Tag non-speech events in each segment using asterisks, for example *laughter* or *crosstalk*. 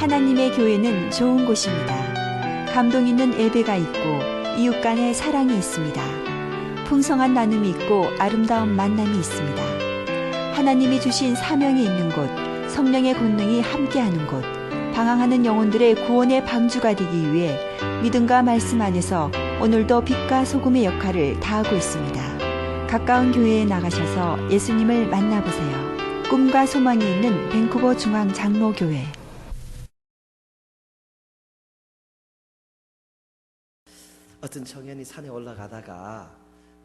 하나님의 교회는 좋은 곳입니다. 감동 있는 예배가 있고 이웃 간의 사랑이 있습니다. 풍성한 나눔이 있고 아름다운 만남이 있습니다. 하나님이 주신 사명이 있는 곳, 성령의 권능이 함께하는 곳, 방황하는 영혼들의 구원의 방주가 되기 위해 믿음과 말씀 안에서 오늘도 빛과 소금의 역할을 다하고 있습니다. 가까운 교회에 나가셔서 예수님을 만나보세요. 꿈과 소망이 있는 밴쿠버 중앙 장로교회. 어떤 청년이 산에 올라가다가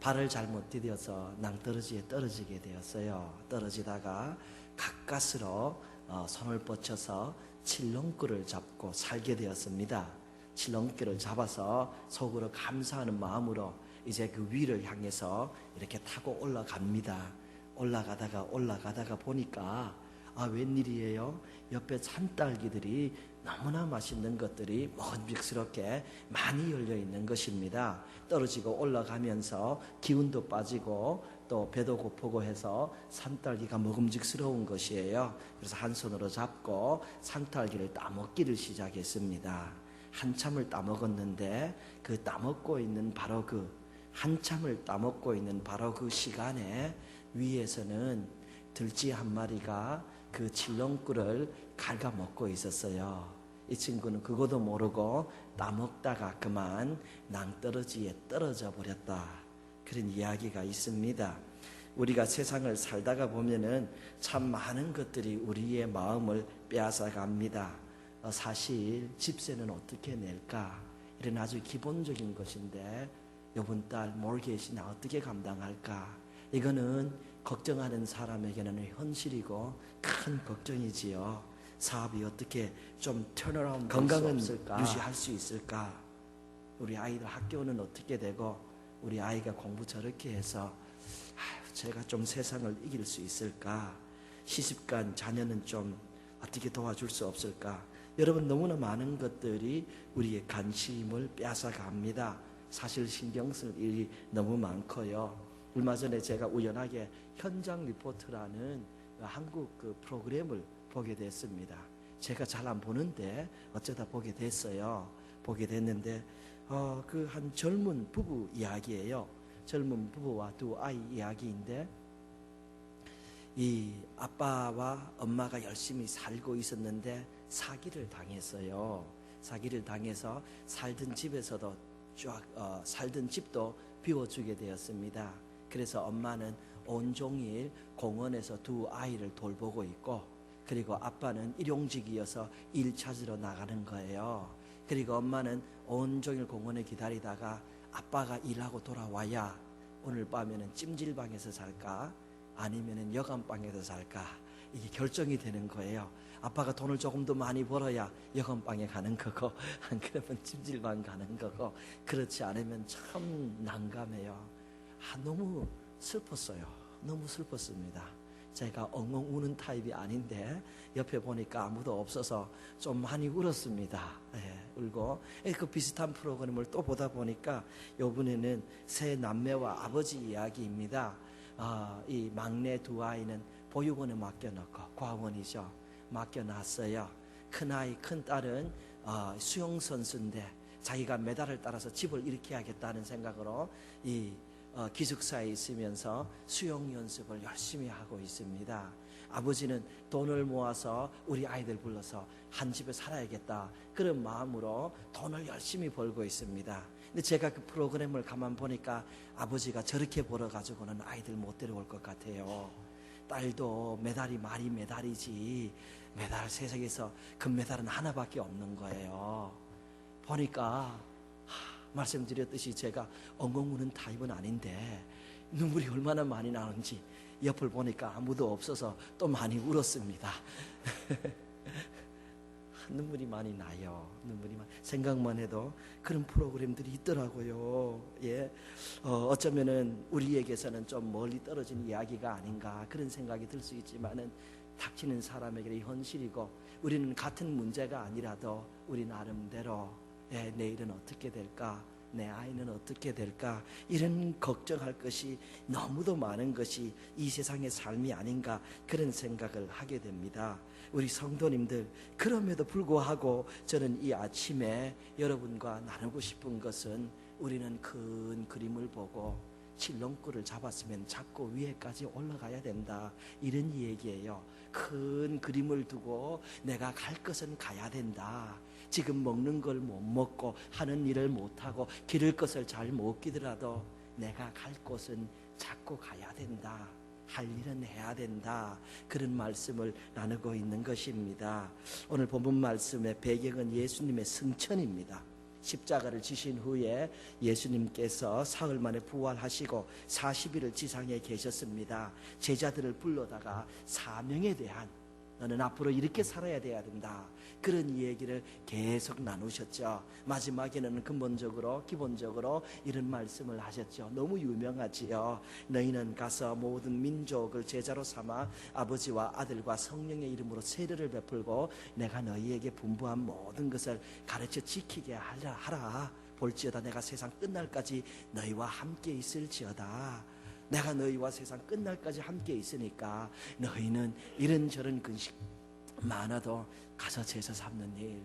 발을 잘못 디뎌서 낭떠러지에 떨어지게 되었어요. 떨어지다가 가까스로 어, 손을 뻗쳐서 칠렁꿀을 잡고 살게 되었습니다. 칠렁꿀을 잡아서 속으로 감사하는 마음으로 이제 그 위를 향해서 이렇게 타고 올라갑니다. 올라가다가 올라가다가 보니까 아 웬일이에요? 옆에 산딸기들이 너무나 맛있는 것들이 먹음직스럽게 많이 열려 있는 것입니다. 떨어지고 올라가면서 기운도 빠지고 또 배도 고프고 해서 산딸기가 먹음직스러운 것이에요. 그래서 한 손으로 잡고 산딸기를 따먹기를 시작했습니다. 한참을 따먹었는데 그 따먹고 있는 바로 그 한참을 따먹고 있는 바로 그 시간에 위에서는 들쥐 한 마리가 그 칠렁꿀을 갉아먹고 있었어요. 이 친구는 그것도 모르고 따먹다가 그만 낭떠러지에 떨어져 버렸다. 그런 이야기가 있습니다. 우리가 세상을 살다가 보면은 참 많은 것들이 우리의 마음을 빼앗아 갑니다. 어, 사실 집세는 어떻게 낼까? 이런 아주 기본적인 것인데 이번 달 몰게시 나 어떻게 감당할까? 이거는 걱정하는 사람에게는 현실이고 큰 걱정이지요. 사업이 어떻게 좀 턴어라운드 건강은? 유지할 수 있을까? 우리 아이들 학교는 어떻게 되고 우리 아이가 공부 저렇게 해서 아유, 제가 좀 세상을 이길 수 있을까? 시집간 자녀는 좀 어떻게 도와줄 수 없을까? 여러분 너무나 많은 것들이 우리의 관심을 빼앗아 갑니다. 사실 신경 쓸 일이 너무 많고요. 얼마 전에 제가 우연하게 현장 리포트라는 한국 그 프로그램을 보게 됐습니다. 제가 잘 안 보는데 어쩌다 보게 됐어요. 보게 됐는데 어, 그 한 젊은 부부 이야기예요. 젊은 부부와 두 아이 이야기인데 이 아빠와 엄마가 열심히 살고 있었는데 사기를 당했어요. 사기를 당해서 살던 집에서도 쫙 어, 살던 집도 비워주게 되었습니다. 그래서 엄마는 온종일 공원에서 두 아이를 돌보고 있고 그리고 아빠는 일용직이어서 일 찾으러 나가는 거예요. 그리고 엄마는 온종일 공원에 기다리다가 아빠가 일하고 돌아와야 오늘 밤에는 찜질방에서 잘까 아니면은 여관방에서 잘까 이게 결정이 되는 거예요. 아빠가 돈을 조금 더 많이 벌어야 여관방에 가는 거고 *laughs* 안 그러면 찜질방 가는 거고 그렇지 않으면 참 난감해요. 아, 너무 슬펐어요. 너무 슬펐습니다. 제가 엉엉 우는 타입이 아닌데 옆에 보니까 아무도 없어서 좀 많이 울었습니다. 예, 울고 예, 그 비슷한 프로그램을 또 보다 보니까 이번에는 새 남매와 아버지 이야기입니다. 아, 이 막내 두 아이는 보육원에 맡겨놓고 과원이죠. 맡겨놨어요. 큰 아이 큰 딸은 어, 수영 선수인데 자기가 메달을 따라서 집을 일으켜야겠다는 생각으로 이 어, 기숙사에 있으면서 수영 연습을 열심히 하고 있습니다. 아버지는 돈을 모아서 우리 아이들 불러서 한 집에 살아야겠다. 그런 마음으로 돈을 열심히 벌고 있습니다. 근데 제가 그 프로그램을 가만 보니까 아버지가 저렇게 벌어가지고는 아이들 못 데려올 것 같아요. 딸도 메달이 말이 메달이지 메달 세상에서 금메달은 하나밖에 없는 거예요. 보니까 말씀드렸듯이 제가 엉엉 우는 타입은 아닌데 눈물이 얼마나 많이 나는지 옆을 보니까 아무도 없어서 또 많이 울었습니다. *laughs* 눈물이 많이 나요. 눈물이 많. 생각만 해도 그런 프로그램들이 있더라고요. 예, 어, 어쩌면은 우리에게서는 좀 멀리 떨어진 이야기가 아닌가 그런 생각이 들 수 있지만은 닥치는 사람에게는 현실이고 우리는 같은 문제가 아니라도 우리 나름대로 예, 내일은 어떻게 될까? 내 아이는 어떻게 될까 이런 걱정할 것이 너무도 많은 것이 이 세상의 삶이 아닌가 그런 생각을 하게 됩니다. 우리 성도님들 그럼에도 불구하고 저는 이 아침에 여러분과 나누고 싶은 것은 우리는 큰 그림을 보고 칠렁꿀을 잡았으면 잡고 위에까지 올라가야 된다 이런 얘기예요. 큰 그림을 두고 내가 갈 것은 가야 된다. 지금 먹는 걸 못 먹고 하는 일을 못 하고 기를 것을 잘 못 기더라도 내가 갈 곳은 잡고 가야 된다. 할 일은 해야 된다. 그런 말씀을 나누고 있는 것입니다. 오늘 본문 말씀의 배경은 예수님의 승천입니다. 십자가를 지신 후에 예수님께서 사흘 만에 부활하시고 40일을 지상에 계셨습니다. 제자들을 불러다가 사명에 대한 너는 앞으로 이렇게 살아야 돼야 된다. 그런 얘기를 계속 나누셨죠. 마지막에는 근본적으로 기본적으로 이런 말씀을 하셨죠. 너무 유명하지요. 너희는 가서 모든 민족을 제자로 삼아 아버지와 아들과 성령의 이름으로 세례를 베풀고 내가 너희에게 분부한 모든 것을 가르쳐 지키게 하라. 볼지어다 내가 세상 끝날까지 너희와 함께 있을지어다. 내가 너희와 세상 끝날까지 함께 있으니까 너희는 이런저런 근식 많아도 가서 제사 삼는 일,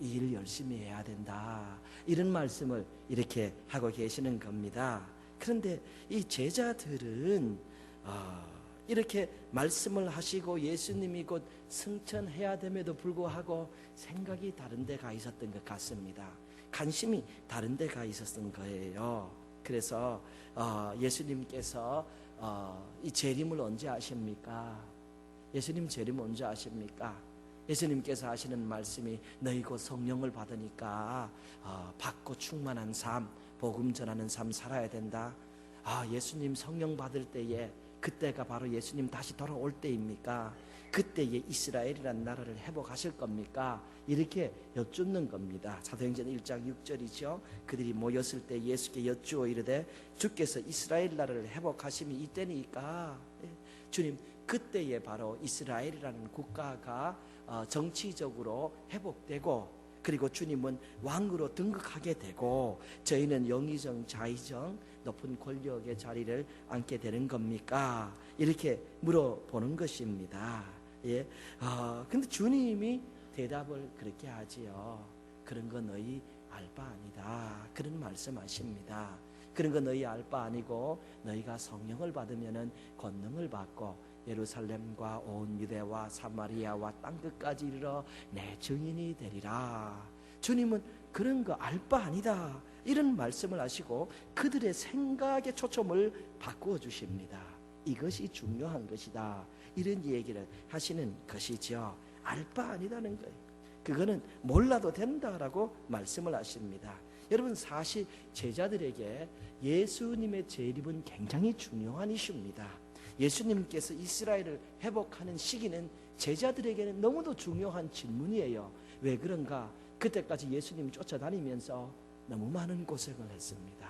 이일 열심히 해야 된다. 이런 말씀을 이렇게 하고 계시는 겁니다. 그런데 이 제자들은 어, 이렇게 말씀을 하시고 예수님이 곧 승천해야 됨에도 불구하고 생각이 다른 데가 있었던 것 같습니다. 관심이 다른 데가 있었던 거예요. 그래서 어, 예수님께서 어, 이 재림을 언제 아십니까? 예수님 재림 언제 아십니까? 예수님께서 하시는 말씀이 너희 곧 성령을 받으니까 어, 받고 충만한 삶, 복음 전하는 삶 살아야 된다. 아, 예수님 성령 받을 때에 그때가 바로 예수님 다시 돌아올 때입니까? 그때에 이스라엘이란 나라를 회복하실 겁니까? 이렇게 여쭙는 겁니다. 사도행전 1장 6절이죠. 그들이 모였을 때 예수께 여쭈어 이르되 주께서 이스라엘 나라를 회복하심이 이때니까 예, 주님 그때에 바로 이스라엘이라는 국가가 어, 정치적으로 회복되고 그리고 주님은 왕으로 등극하게 되고 저희는 영의정 자의정 높은 권력의 자리를 앉게 되는 겁니까? 이렇게 물어보는 것입니다. 예. 아, 근데 주님이 대답을 그렇게 하지요. 그런 거 너희 알 바 아니다. 그런 말씀하십니다. 그런 거 너희 알 바 아니고 너희가 성령을 받으면은 권능을 받고 예루살렘과 온 유대와 사마리아와 땅 끝까지 이르러 내 증인이 되리라. 주님은 그런 거 알 바 아니다. 이런 말씀을 하시고 그들의 생각의 초점을 바꾸어 주십니다. 이것이 중요한 것이다. 이런 얘기를 하시는 것이죠. 알 바 아니다는 거예요. 그거는 몰라도 된다라고 말씀을 하십니다. 여러분 사실 제자들에게 예수님의 재림은 굉장히 중요한 이슈입니다. 예수님께서 이스라엘을 회복하는 시기는 제자들에게는 너무도 중요한 질문이에요. 왜 그런가? 그때까지 예수님 쫓아다니면서 너무 많은 고생을 했습니다.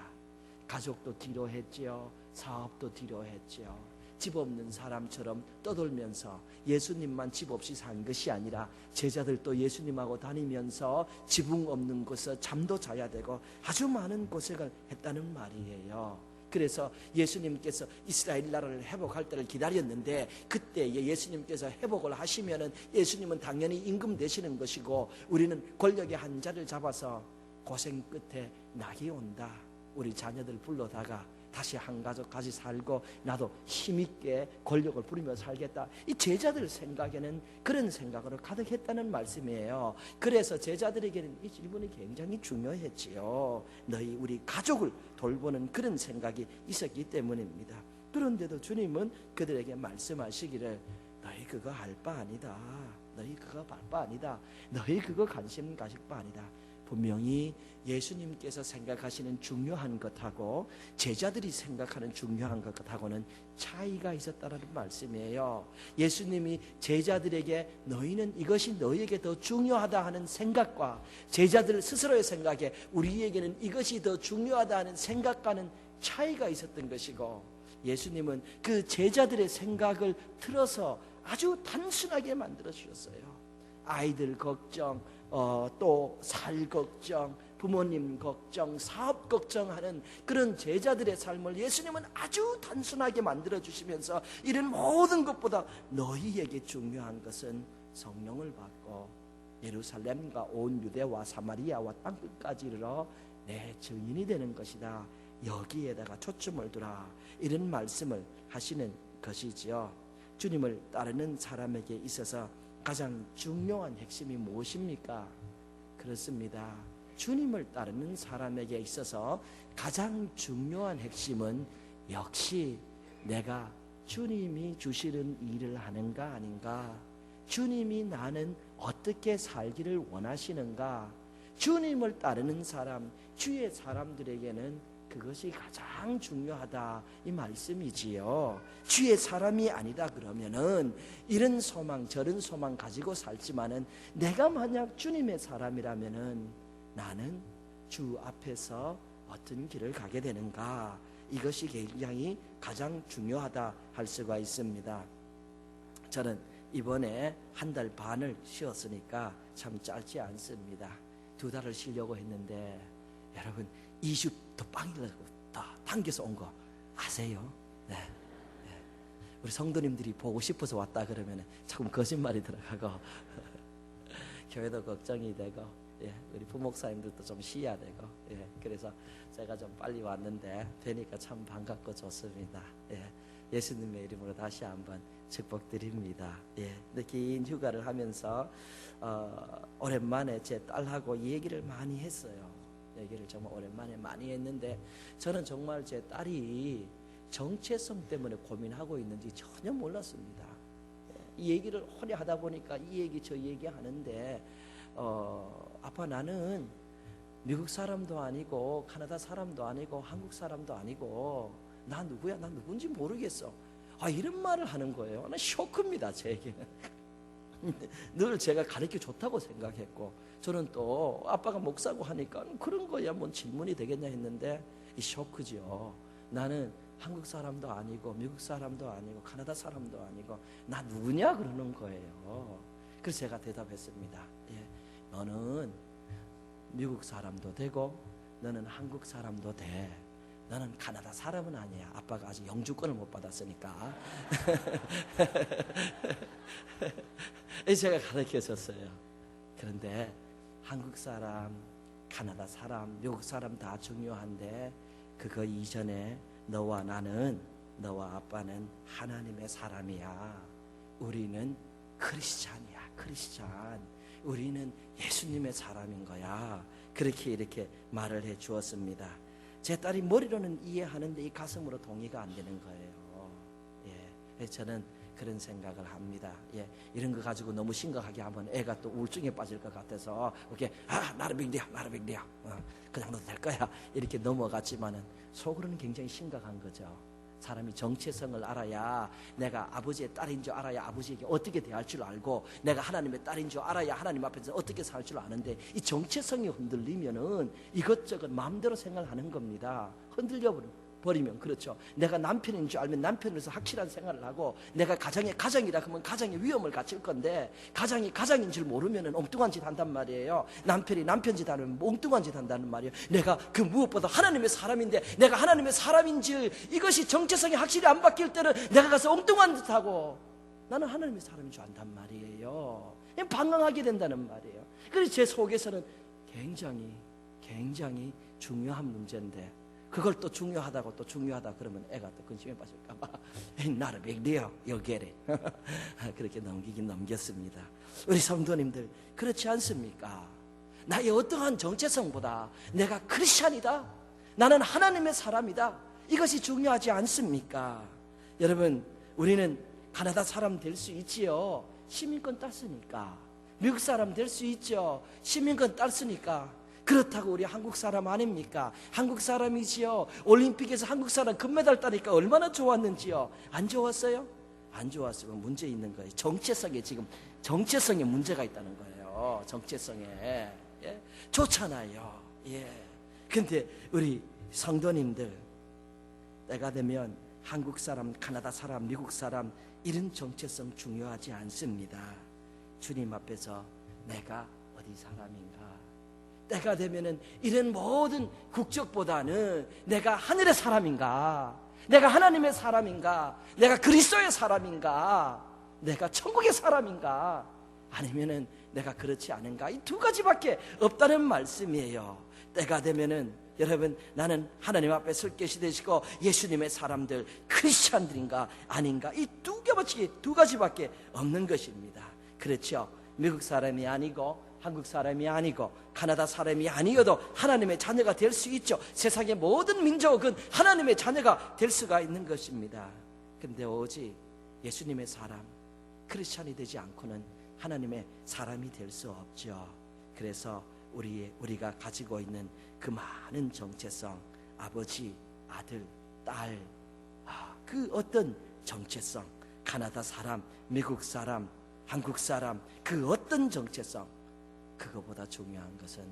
가족도 뒤로 했지요. 사업도 뒤로 했지요. 집 없는 사람처럼 떠돌면서 예수님만 집 없이 산 것이 아니라 제자들도 예수님하고 다니면서 지붕 없는 곳에 잠도 자야 되고 아주 많은 고생을 했다는 말이에요. 그래서 예수님께서 이스라엘 나라를 회복할 때를 기다렸는데 그때 예수님께서 회복을 하시면은 예수님은 당연히 임금 되시는 것이고 우리는 권력의 한 자를 잡아서 고생 끝에 낙이 온다. 우리 자녀들 불러다가 다시 한 가족 같이 살고 나도 힘있게 권력을 부리며 살겠다. 이 제자들 생각에는 그런 생각으로 가득했다는 말씀이에요. 그래서 제자들에게는 이 질문이 굉장히 중요했지요. 너희 우리 가족을 돌보는 그런 생각이 있었기 때문입니다. 그런데도 주님은 그들에게 말씀하시기를 너희 그거 할바 아니다. 너희 그거 할바 아니다. 너희 그거 관심 가질 바 아니다. 분명히 예수님께서 생각하시는 중요한 것하고 제자들이 생각하는 중요한 것하고는 차이가 있었다는 말씀이에요. 예수님이 제자들에게 너희는 이것이 너희에게 더 중요하다 하는 생각과 제자들 스스로의 생각에 우리에게는 이것이 더 중요하다 하는 생각과는 차이가 있었던 것이고 예수님은 그 제자들의 생각을 틀어서 아주 단순하게 만들어 주셨어요. 아이들 걱정, 어, 또 살 걱정, 부모님 걱정, 사업 걱정하는 그런 제자들의 삶을 예수님은 아주 단순하게 만들어 주시면서 이런 모든 것보다 너희에게 중요한 것은 성령을 받고 예루살렘과 온 유대와 사마리아와 땅끝까지 이르러 내 증인이 되는 것이다. 여기에다가 초점을 두라. 이런 말씀을 하시는 것이지요. 주님을 따르는 사람에게 있어서 가장 중요한 핵심이 무엇입니까? 그렇습니다. 주님을 따르는 사람에게 있어서 가장 중요한 핵심은 역시 내가 주님이 주시는 일을 하는가 아닌가? 주님이 나는 어떻게 살기를 원하시는가? 주님을 따르는 사람, 주의 사람들에게는 그것이 가장 중요하다 이 말씀이지요. 주의 사람이 아니다 그러면은 이런 소망 저런 소망 가지고 살지만은 내가 만약 주님의 사람이라면은 나는 주 앞에서 어떤 길을 가게 되는가 이것이 굉장히 가장 중요하다 할 수가 있습니다. 저는 이번에 한 달 반을 쉬었으니까 참 짧지 않습니다. 두 달을 쉬려고 했는데 여러분 20도 빵이라고 다 당겨서 온 거 아세요? 네. 네. 우리 성도님들이 보고 싶어서 왔다 그러면 자꾸 거짓말이 들어가고 *laughs* 교회도 걱정이 되고 예, 우리 부목사님들도 좀 쉬어야 되고 예, 그래서 제가 좀 빨리 왔는데 되니까 참 반갑고 좋습니다. 예, 예수님의 이름으로 다시 한번 축복드립니다. 예, 근데 긴 휴가를 하면서 어, 오랜만에 제 딸하고 얘기를 많이 했어요. 얘기를 정말 오랜만에 많이 했는데 저는 정말 제 딸이 정체성 때문에 고민하고 있는지 전혀 몰랐습니다. 이 얘기를 오래 하다 보니까 이 얘기 저 얘기 하는데 어, 아빠 나는 미국 사람도 아니고 카나다 사람도 아니고 한국 사람도 아니고 나 누구야? 나 누군지 모르겠어. 아 이런 말을 하는 거예요. 나 쇼크입니다 제게는. *laughs* 늘 제가 가르쳐 줬다고 생각했고 저는 또 아빠가 목사고 하니까 그런 거야 뭔 질문이 되겠냐 했는데 이 쇼크죠. 나는 한국 사람도 아니고 미국 사람도 아니고 카나다 사람도 아니고 나 누구냐 그러는 거예요. 그래서 제가 대답했습니다. 예, 너는 미국 사람도 되고 너는 한국 사람도 돼. 너는 카나다 사람은 아니야. 아빠가 아직 영주권을 못 받았으니까. *laughs* 제가 가르쳐 줬어요. 그런데 한국 사람, 카나다 사람, 미국 사람 다 중요한데 그거 이전에 너와 나는 너와 아빠는 하나님의 사람이야. 우리는 크리스찬이야. 크리스찬. 우리는 예수님의 사람인 거야. 그렇게 이렇게 말을 해 주었습니다. 제 딸이 머리로는 이해하는데 이 가슴으로 동의가 안 되는 거예요. 예. 저는 그런 생각을 합니다. 예, 이런 거 가지고 너무 심각하게 하면 애가 또 우울증에 빠질 것 같아서 이렇게 아 나를 빅디야 나를 빅디야 어, 그냥 넣어도 될 거야 이렇게 넘어갔지만은 속으로는 굉장히 심각한 거죠. 사람이 정체성을 알아야 내가 아버지의 딸인 줄 알아야 아버지에게 어떻게 대할 줄 알고 내가 하나님의 딸인 줄 알아야 하나님 앞에서 어떻게 살 줄 아는데 이 정체성이 흔들리면은 이것저것 마음대로 생각하는 겁니다. 흔들려 버려. 버리면 그렇죠. 내가 남편인 줄 알면 남편으로서 확실한 생활을 하고 내가 가정의 가정이라 그러면 가정의 위험을 갖출 건데 가정이 가정인 줄 모르면 엉뚱한 짓 한단 말이에요. 남편이 남편 짓 하면 엉뚱한 짓 한다는 말이에요. 내가 그 무엇보다 하나님의 사람인데 내가 하나님의 사람인 줄 이것이 정체성이 확실히 안 바뀔 때는 내가 가서 엉뚱한 짓 하고 나는 하나님의 사람인 줄 안단 말이에요. 방황하게 된다는 말이에요. 그래서 제 속에서는 굉장히 굉장히 중요한 문제인데 그걸 또 중요하다고 또 중요하다 그러면 애가 또 근심에 빠질까봐 *laughs* 나를 빅디어 여기래 *laughs* 그렇게 넘기긴 넘겼습니다. 우리 성도님들 그렇지 않습니까? 나의 어떠한 정체성보다 내가 크리스찬이다. 나는 하나님의 사람이다. 이것이 중요하지 않습니까? 여러분 우리는 가나다 사람 될 수 있지요. 시민권 땄으니까. 미국 사람 될 수 있죠. 시민권 땄으니까. 그렇다고 우리 한국 사람 아닙니까? 한국 사람이지요. 올림픽에서 한국 사람 금메달 따니까 얼마나 좋았는지요. 안 좋았어요? 안 좋았으면 문제 있는 거예요. 정체성에 지금 정체성에 문제가 있다는 거예요. 정체성에 예? 좋잖아요. 예. 근데 우리 성도님들 때가 되면 한국 사람, 카나다 사람, 미국 사람 이런 정체성 중요하지 않습니다. 주님 앞에서 내가 어디 사람인가 때가 되면은 이런 모든 국적보다는 내가 하늘의 사람인가? 내가 하나님의 사람인가? 내가 그리스도의 사람인가? 내가 천국의 사람인가? 아니면은 내가 그렇지 않은가? 이 두 가지밖에 없다는 말씀이에요. 때가 되면은 여러분 나는 하나님 앞에 설 것이 되시고 예수님의 사람들 크리스찬들인가 아닌가 이두 가지 두 가지밖에 없는 것입니다. 그렇죠. 미국 사람이 아니고 한국 사람이 아니고 카나다 사람이 아니어도 하나님의 자녀가 될 수 있죠. 세상의 모든 민족은 하나님의 자녀가 될 수가 있는 것입니다. 근데 오직 예수님의 사람 크리스찬이 되지 않고는 하나님의 사람이 될 수 없죠. 그래서 우리 우리가 가지고 있는 그 많은 정체성, 아버지, 아들, 딸, 아, 그 어떤 정체성, 카나다 사람, 미국 사람, 한국 사람, 그 어떤 정체성, 그거보다 중요한 것은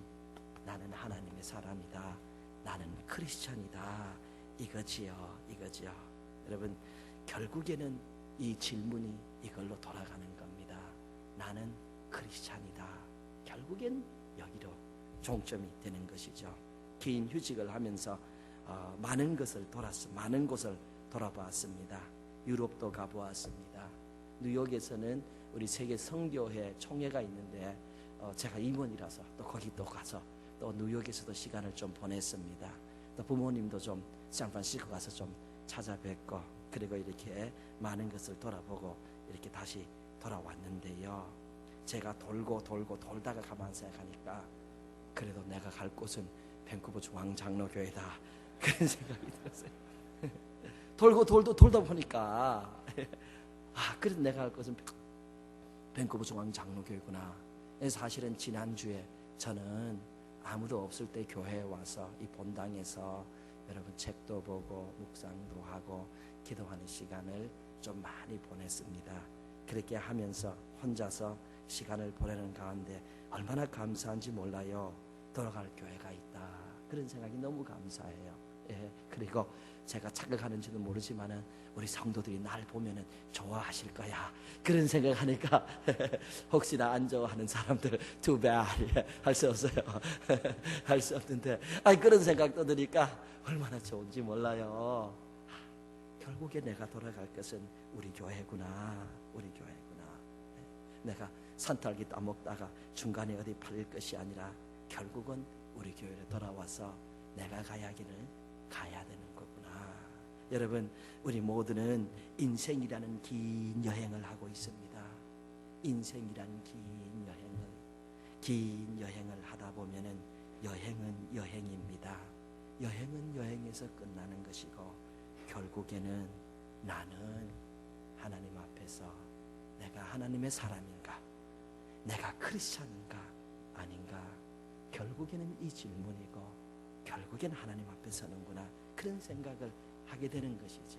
나는 하나님의 사람이다. 나는 크리스천이다. 이거지요, 이거지요. 여러분, 결국에는 이 질문이 이걸로 돌아가는 겁니다. 나는 크리스찬이다. 결국엔 여기로 종점이 되는 것이죠. 긴 휴직을 하면서 어, 많은 것을 돌았, 많은 곳을 돌아봤습니다. 유럽도 가보았습니다. 뉴욕에서는 우리 세계 성교회 총회가 있는데 어, 제가 임원이라서 또 거기 또 가서 또 뉴욕에서도 시간을 좀 보냈습니다. 또 부모님도 좀 샌프란시스코 가서 좀 찾아뵙고 그리고 이렇게 많은 것을 돌아보고 이렇게 다시 돌아왔는데요. 제가 돌고 돌고 돌다가 가만 생각하니까 그래도 내가 갈 곳은 밴쿠버 중앙장로교회다 *laughs* 그런 생각이 들었어요. *laughs* 돌고 돌도 돌다 보니까 *laughs* 아 그래도 내가 갈 곳은 밴쿠버 중앙장로교회구나. 사실은 지난주에 저는 아무도 없을 때 교회에 와서 이 본당에서 여러분 책도 보고 묵상도 하고 기도하는 시간을 좀 많이 보냈습니다. 그렇게 하면서 혼자서 시간을 보내는 가운데 얼마나 감사한지 몰라요. 돌아갈 교회가 있다. 그런 생각이 너무 감사해요. 예, 그리고 제가 착각하는지는 모르지만은 우리 성도들이 날 보면은 좋아하실 거야. 그런 생각하니까 *laughs* 혹시나 안 좋아하는 사람들 두 배 할수 없어요. *laughs* 할 수 없는데 아 그런 생각도 드니까 얼마나 좋은지 몰라요. 결국에 내가 돌아갈 것은 우리 교회구나. 우리 교회구나. 내가 산딸기 따먹다가 중간에 어디 팔릴 것이 아니라 결국은 우리 교회로 돌아와서 내가 가야 길을 가야 되는 거구나. 여러분, 우리 모두는 인생이라는 긴 여행을 하고 있습니다. 인생이라는 긴 여행을, 긴 여행을 하다 보면은 여행은 여행입니다. 여행은 여행에서 끝나는 것이고, 결국에는 나는 하나님 앞에서 내가 하나님의 사람인가? 내가 크리스천인가? 아닌가? 결국에는 이 질문이고 결국엔 하나님 앞에 서는구나 그런 생각을 하게 되는 것이죠.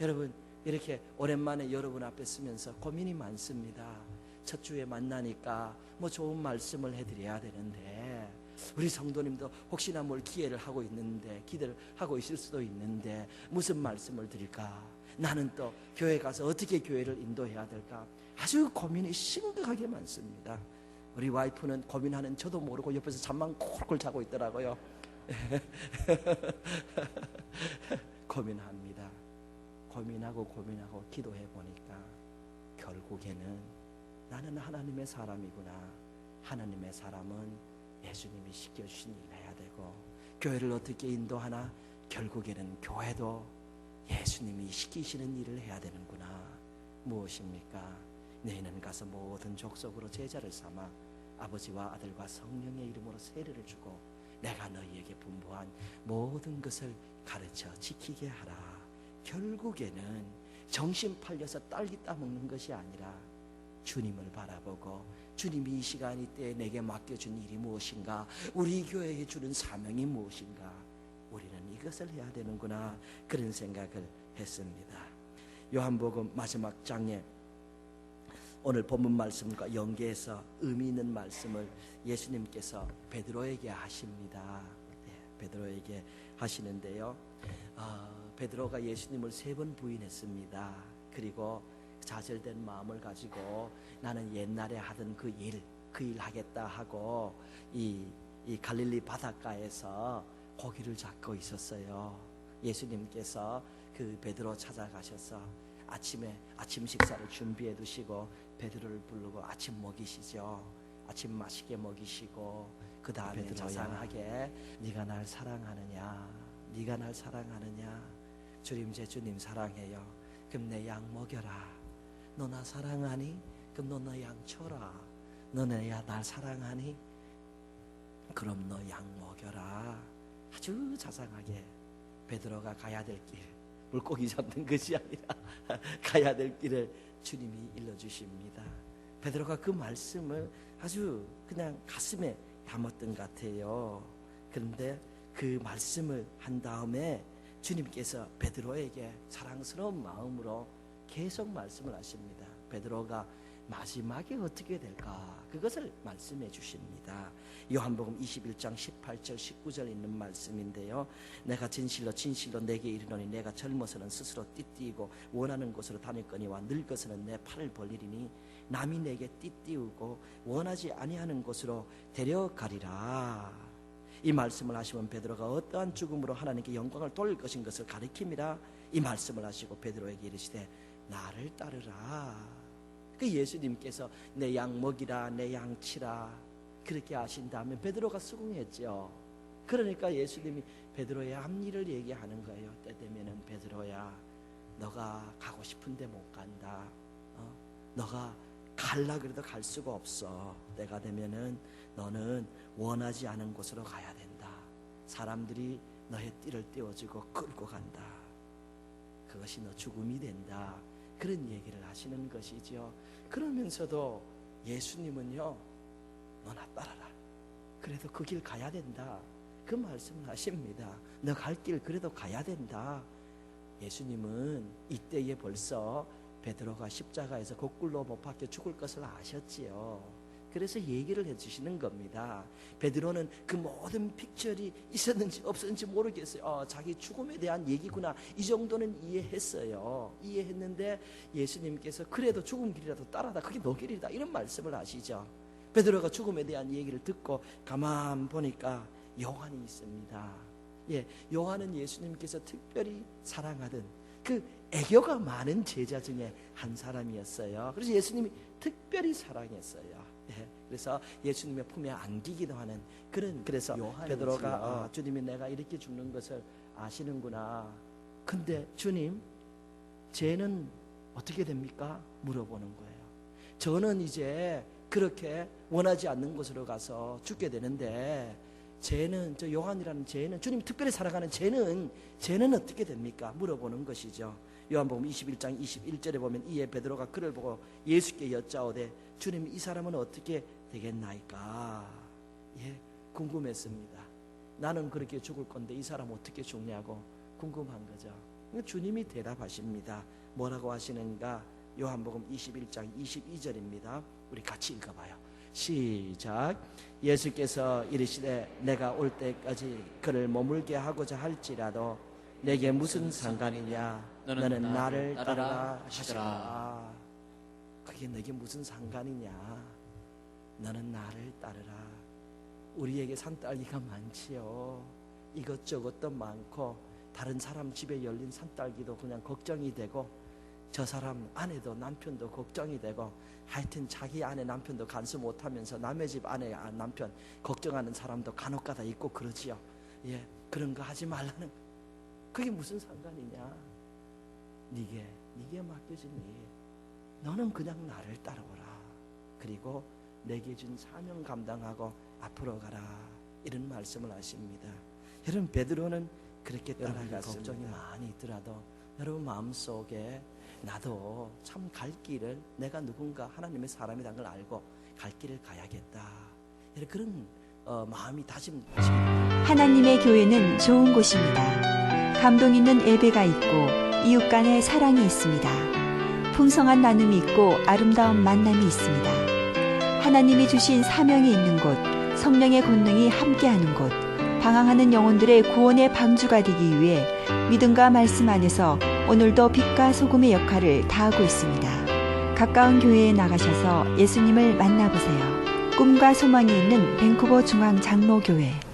여러분 이렇게 오랜만에 여러분 앞에 서면서 고민이 많습니다. 첫 주에 만나니까 뭐 좋은 말씀을 해드려야 되는데 우리 성도님도 혹시나 뭘 기회를 하고 있는데 기대를 하고 있을 수도 있는데 무슨 말씀을 드릴까? 나는 또 교회 가서 어떻게 교회를 인도해야 될까? 아주 고민이 심각하게 많습니다. 우리 와이프는 고민하는 저도 모르고 옆에서 잠만 콜콜 자고 있더라고요. *laughs* 고민합니다. 고민하고 고민하고 기도해 보니까 결국에는 나는 하나님의 사람이구나. 하나님의 사람은 예수님이 시켜주신 일을 해야 되고 교회를 어떻게 인도하나 결국에는 교회도 예수님이 시키시는 일을 해야 되는구나. 무엇입니까? 너희는 가서 모든 족속으로 제자를 삼아 아버지와 아들과 성령의 이름으로 세례를 주고 내가 너희에게 분부한 모든 것을 가르쳐 지키게 하라. 결국에는 정신 팔려서 딸기 따먹는 것이 아니라 주님을 바라보고 주님이 이 시간 이때 내게 맡겨준 일이 무엇인가? 우리 교회에 주는 사명이 무엇인가? 우리는 이것을 해야 되는구나. 그런 생각을 했습니다. 요한복음 마지막 장에 오늘 본문 말씀과 연계해서 의미 있는 말씀을 예수님께서 베드로에게 하십니다. 네, 베드로에게 하시는데요. 어, 베드로가 예수님을 세 번 부인했습니다. 그리고 좌절된 마음을 가지고 나는 옛날에 하던 그 일, 그 일 하겠다 하고 이 이 갈릴리 바닷가에서 고기를 잡고 있었어요. 예수님께서 그 베드로 찾아가셔서 아침에 아침 식사를 준비해 두시고 베드로를 부르고 아침 먹이시죠. 아침 맛있게 먹이시고 그 다음에. 자상하게 네가 날 사랑하느냐, 네가 날 사랑하느냐. 주님 제 주님 사랑해요. 그럼 내 양 먹여라. 너 나 사랑하니? 그럼 너 나 양 쳐라. 너네야 사랑하니? 그럼 너 양 먹여라. 아주 자상하게 베드로가 가야 될 길, 물고기 잡는 것이 아니라 *laughs* 가야 될 길을 주님이 일러 주십니다. 베드로가 그 말씀을 아주 그냥 가슴에 담았던 것 같아요. 그런데 그 말씀을 한 다음에 주님께서 베드로에게 사랑스러운 마음으로 계속 말씀을 하십니다. 베드로가 마지막에 어떻게 될까? 그것을 말씀해 주십니다. 요한복음 21장 18절 19절 있는 말씀인데요. 내가 진실로 진실로 내게 이르노니 내가 젊어서는 스스로 띠띠고 원하는 곳으로 다닐거니와 늙어서는 내 팔을 벌리리니 남이 내게 띠띠우고 원하지 아니하는 곳으로 데려가리라. 이 말씀을 하시면 베드로가 어떠한 죽음으로 하나님께 영광을 돌릴 것인 것을 가리킵니다. 이 말씀을 하시고 베드로에게 이르시되 나를 따르라. 그 예수님께서 내 양 먹이라 내 양 치라 그렇게 하신 다음에 베드로가 수긍했죠. 그러니까 예수님이 베드로의 앞일을 얘기하는 거예요. 때 되면은 베드로야 너가 가고 싶은데 못 간다. 어? 너가 갈라 그래도 갈 수가 없어. 때가 되면은 너는 원하지 않은 곳으로 가야 된다. 사람들이 너의 띠를 떼어주고 끌고 간다. 그것이 너 죽음이 된다. 그런 얘기를 하시는 것이죠. 그러면서도 예수님은요, 너나 따라라. 그래도 그 길 가야 된다. 그 말씀을 하십니다. 너 갈 길 그래도 가야 된다. 예수님은 이때에 벌써 베드로가 십자가에서 거꾸로 못 박혀 죽을 것을 아셨지요. 그래서 얘기를 해주시는 겁니다. 베드로는 그 모든 픽처리 있었는지 없었는지 모르겠어요. 어, 자기 죽음에 대한 얘기구나. 이 정도는 이해했어요. 이해했는데 예수님께서 그래도 죽은 길이라도 따라다. 그게 너 길이다. 이런 말씀을 하시죠. 베드로가 죽음에 대한 얘기를 듣고 가만 보니까 요한이 있습니다. 예, 요한은 예수님께서 특별히 사랑하던 그 애교가 많은 제자 중에 한 사람이었어요. 그래서 예수님이 특별히 사랑했어요. 예, 그래서 예수님의 품에 안기기도 하는 그런 그래서. 베드로가 아, 주님이 내가 이렇게 죽는 것을 아시는구나. 근데 주님, 쟤는 어떻게 됩니까? 물어보는 거예요. 저는 이제 그렇게 원하지 않는 곳으로 가서 죽게 되는데 쟤는 저 요한이라는 쟤는 주님 특별히 살아가는 쟤는 쟤는 어떻게 됩니까? 물어보는 것이죠. 요한복음 21장 21절에 보면 이에 베드로가 그를 보고 예수께 여짜오되 주님 이 사람은 어떻게 되겠나이까? 예, 궁금했습니다. 나는 그렇게 죽을 건데 이 사람 어떻게 죽냐고 궁금한 거죠. 주님이 대답하십니다. 뭐라고 하시는가? 요한복음 21장 22절입니다. 우리 같이 읽어봐요. 시작. 예수께서 이르시되 내가 올 때까지 그를 머물게 하고자 할지라도 내게 무슨 상관이냐? 너는, 나를 따르라 하시라. 그게 내게 무슨 상관이냐? 너는 나를 따르라. 우리에게 산딸기가 많지요. 이것저것도 많고 다른 사람 집에 열린 산딸기도 그냥 걱정이 되고 저 사람 아내도 남편도 걱정이 되고 하여튼 자기 아내 남편도 간수 못하면서 남의 집 아내 아, 남편 걱정하는 사람도 간혹가다 있고 그러지요. 예, 그런 거 하지 말라는 그게 무슨 상관이냐? 니게 니게 맡겨지니 너는 그냥 나를 따라오라. 그리고 내게 준 사명 감당하고 앞으로 가라. 이런 말씀을 하십니다. 여러분 베드로는 그렇게 따라갔습니다. 걱정이 많이 있더라도 여러분 마음속에 나도 참 갈 길을 내가 누군가 하나님의 사람이라는 걸 알고 갈 길을 가야겠다. 이런 그런 어, 마음이 다짐되십니다. 하나님의 교회는 좋은 곳입니다. 감동 있는 예배가 있고 이웃 간의 사랑이 있습니다. 풍성한 나눔이 있고 아름다운 만남이 있습니다. 하나님이 주신 사명이 있는 곳, 성령의 권능이 함께하는 곳, 방황하는 영혼들의 구원의 방주가 되기 위해 믿음과 말씀 안에서 오늘도 빛과 소금의 역할을 다하고 있습니다. 가까운 교회에 나가셔서 예수님을 만나보세요. 꿈과 소망이 있는 밴쿠버 중앙 장로교회.